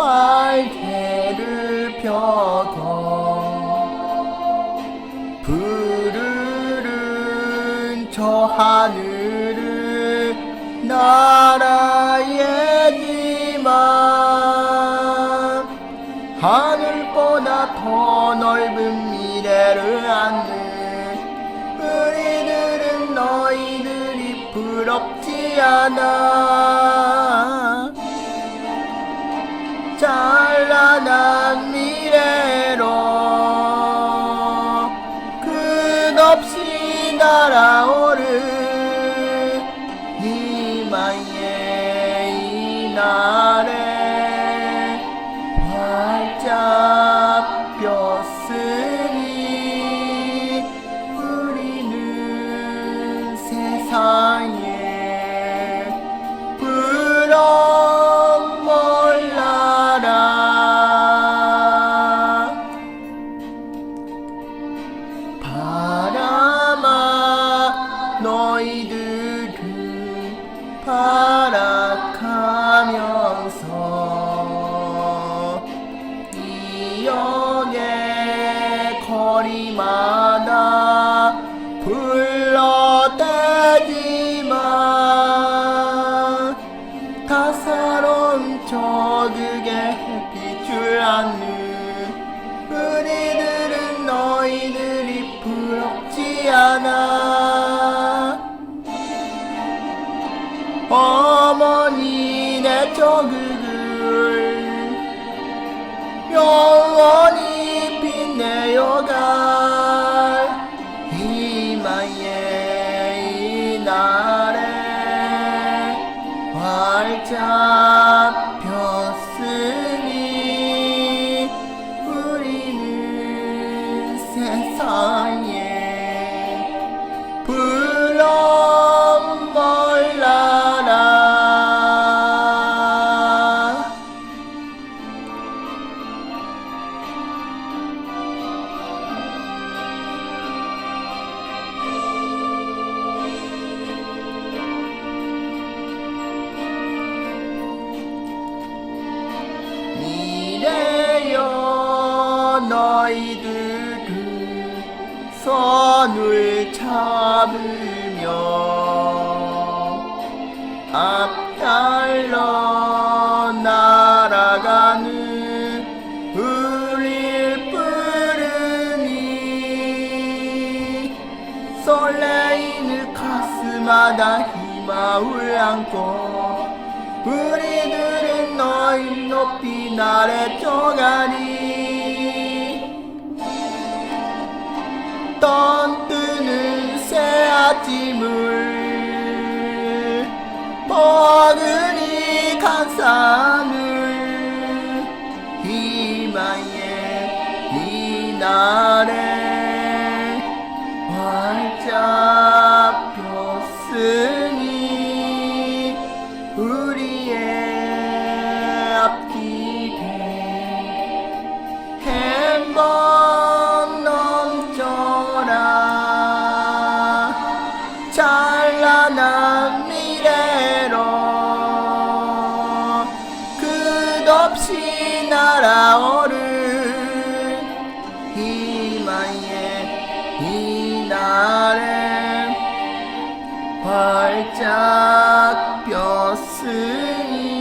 활개를 펴고 푸르른 저 하늘을 나라에지만 하늘보다 더 넓은 미래를 안는 우리들은 너희들이 부럽지 않아 끝없 너희들은 발악하면서 이 역의 거리마다 불러대지만 다사로운 저극의 햇빛을 안는 우리들은 너희들이 부럽지 않아 저극을 영원히 빛내어갈 이마의 이날에 활짝 폈으니 우리는 세상 손을 잡으며 앞달러 날아가는 우릴 부르니 설레이는 가슴마다 희망을 안고 우리들은 너희 높이 나래 쪼가니 떤뜨는 새 아침을 간산 끝없이 날아오를 희망의 이날에 활짝 폈으니